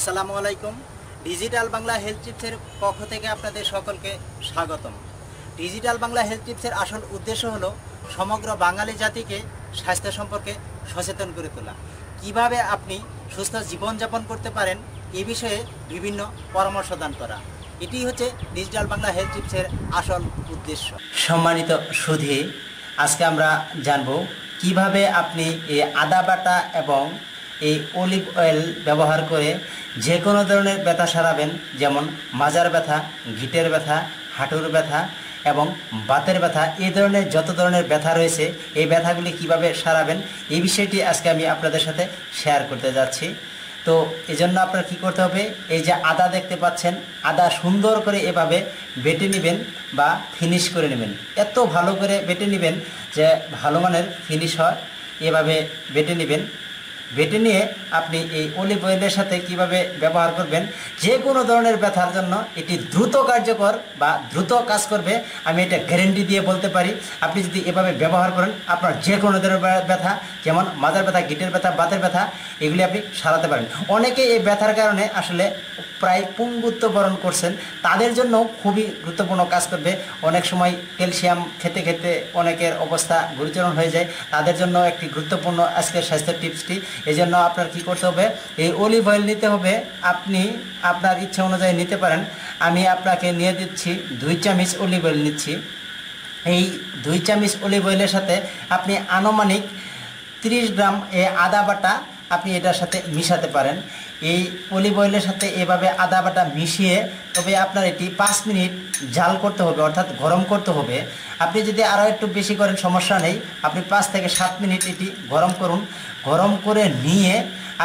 আসসালামু আলাইকুম। Digital Bangla health টিপসের পক্ষ থেকে আপনাদের সকলকে স্বাগতম। ডিজিটাল বাংলা হেলথ টিপসের আসল উদ্দেশ্য হলো সমগ্র বাঙালি জাতিকে স্বাস্থ্য সম্পর্কে সচেতন করে তোলা। কীভাবে আপনি সুস্থ জীবনযাপন করতে পারেন, এ বিষয়ে বিভিন্ন পরামর্শ দান করা। এটি হচ্ছে ডিজিটাল বাংলা হেলথ টিপসের আসল উদ্দেশ্য। সম্মানিত সুধী, আজকে আমরা জানব কীভাবে আপনি এই আদা বাটা এবং এই অলিভ অয়েল ব্যবহার করে যে কোনো ধরনের ব্যথা সারাবেন, যেমন মাজার ব্যথা গিটের ব্যথা, হাঁটুর ব্যথা এবং বাতের ব্যথা এই ধরনের যত ধরনের ব্যথা রয়েছে, এই ব্যথাগুলি কীভাবে সারাবেন, এই বিষয়টি আজকে আমি আপনাদের সাথে শেয়ার করতে যাচ্ছি। তো এই জন্য আপনার কী করতে হবে, এই যে আদা দেখতে পাচ্ছেন, আদা সুন্দর করে এভাবে বেটে নেবেন বা ফিনিশ করে নেবেন। এত ভালো করে বেটে নেবেন যে ভালো মানের ফিনিশ হয়, এভাবে বেটে নেবেন। বেটে নিয়ে আপনি এই অলিভ অয়েলের সাথে কীভাবে ব্যবহার করবেন যে কোনো ধরনের ব্যথার জন্য এটি দ্রুত কার্যকর বা দ্রুত কাজ করবে, আমি এটা গ্যারেন্টি দিয়ে বলতে পারি। আপনি যদি এভাবে ব্যবহার করেন, আপনার যে কোনো ধরনের ব্যথা, যেমন মাজার ব্যথা, গিটের ব্যথা, বাতের ব্যথা, এগুলি আপনি সারাতে পারেন। অনেকে এই ব্যথার কারণে আসলে প্রায় পুঙ্গুত্ব বরণ করছেন, তাদের জন্য খুবই গুরুত্বপূর্ণ কাজ করবে। অনেক সময় ক্যালসিয়াম খেতে খেতে অনেকের অবস্থা গুরুচরণ হয়ে যায়। তাদের জন্য একটি গুরুত্বপূর্ণ আজকের স্বাস্থ্য টিপসটি এই জন্য আপনার কী করতে হবে, এই অলিভ অয়েল নিতে হবে। আপনি আপনার ইচ্ছা অনুযায়ী নিতে পারেন। আমি আপনাকে নিয়ে দিচ্ছি দুই চামিচ অলিভ অয়েল নিচ্ছি। এই দুই চামিচ অলিভ অয়েলের সাথে আপনি আনুমানিক 30 গ্রাম এ আদা বাটা আপনি এটার সাথে মিশাতে পারেন। এই অলিভ অয়েলের সাথে এভাবে আদা বাটা মিশিয়ে তবে আপনার এটি পাঁচ মিনিট জাল করতে হবে, অর্থাৎ গরম করতে হবে। আপনি যদি আরও একটু বেশি করেন, সমস্যা নেই। আপনি পাঁচ থেকে সাত মিনিট এটি গরম করুন। গরম করে নিয়ে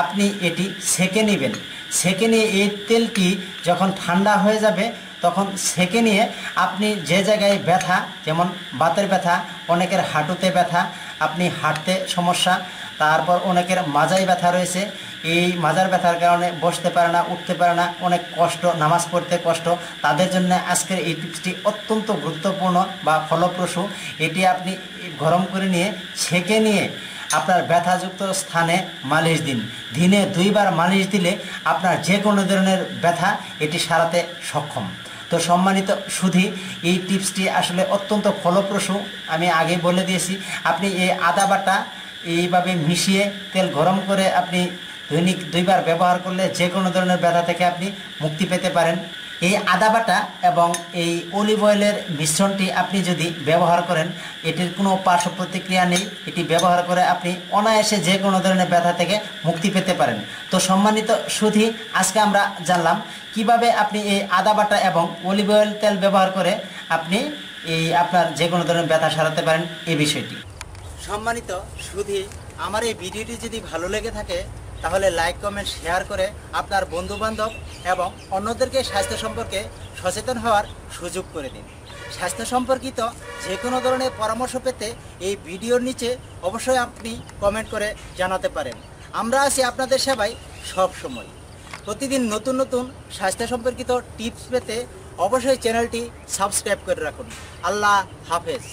আপনি এটি সেকে নেবেন। সেকে নিয়ে এই তেলটি যখন ঠান্ডা হয়ে যাবে, তখন সেকে নিয়ে আপনি যে জায়গায় ব্যথা, যেমন বাতের ব্যথা, অনেকের হাঁটুতে ব্যথা আপনি হাঁটতে সমস্যা। তারপর অনেকের মাজাই ব্যথা রয়েছে। এই মাজার ব্যথার কারণে বসতে পারে না, উঠতে পারে না। অনেক কষ্ট, নামাজ পড়তে কষ্ট। তাদের জন্য আজকের এই টিপসটি অত্যন্ত গুরুত্বপূর্ণ বা ফলপ্রসূ। এটি আপনি গরম করে নিয়ে, ছেঁকে নিয়ে আপনার ব্যথাযুক্ত স্থানে মালিশ দিন। দিনে দুইবার মালিশ দিলে আপনার যে কোনো ধরনের ব্যথা এটি সারাতে সক্ষম। তো সম্মানিত সুধি, এই টিপসটি আসলে অত্যন্ত ফলপ্রসূ। আমি আগে বলে দিয়েছি, আপনি এই আদা বাটা এইভাবে মিশিয়ে তেল গরম করে আপনি দৈনিক দুইবার ব্যবহার করলে যে কোনো ধরনের ব্যথা থেকে আপনি মুক্তি পেতে পারেন। এই আদা বাটা এবং এই অলিভ অয়েলের মিশ্রণটি আপনি যদি ব্যবহার করেন, এটির কোনো পার্শ্ব প্রতিক্রিয়া নেই। এটি ব্যবহার করে আপনি অনায়াসে যে কোনো ধরনের ব্যথা থেকে মুক্তি পেতে পারেন। তো সম্মানিত সুধি, আজকে আমরা জানলাম কীভাবে আপনি এই আদা বাটা এবং অলিভ অয়েল তেল ব্যবহার করে আপনি এই আপনার যে কোনো ধরনের ব্যথা সারাতে পারেন। এই বিষয়টি। সম্মানিত সুধি, আমার এই ভিডিওটি যদি ভালো লেগে থাকে তাহলে লাইক কমেন্ট শেয়ার করে আপনার বন্ধু বান্ধব এবং অন্যদেরকে স্বাস্থ্য সম্পর্কে সচেতন হওয়ার সুযোগ করে দিন। স্বাস্থ্য সম্পর্কিত যে কোনো ধরনের পরামর্শ পেতে এই ভিডিওর নিচে অবশ্যই আপনি কমেন্ট করে জানাতে পারেন। আমরা আছি আপনাদের সেবায় সব সময়। প্রতিদিন নতুন নতুন স্বাস্থ্য সম্পর্কিত টিপস পেতে অবশ্যই চ্যানেলটি সাবস্ক্রাইব করে রাখুন। আল্লাহ হাফেজ।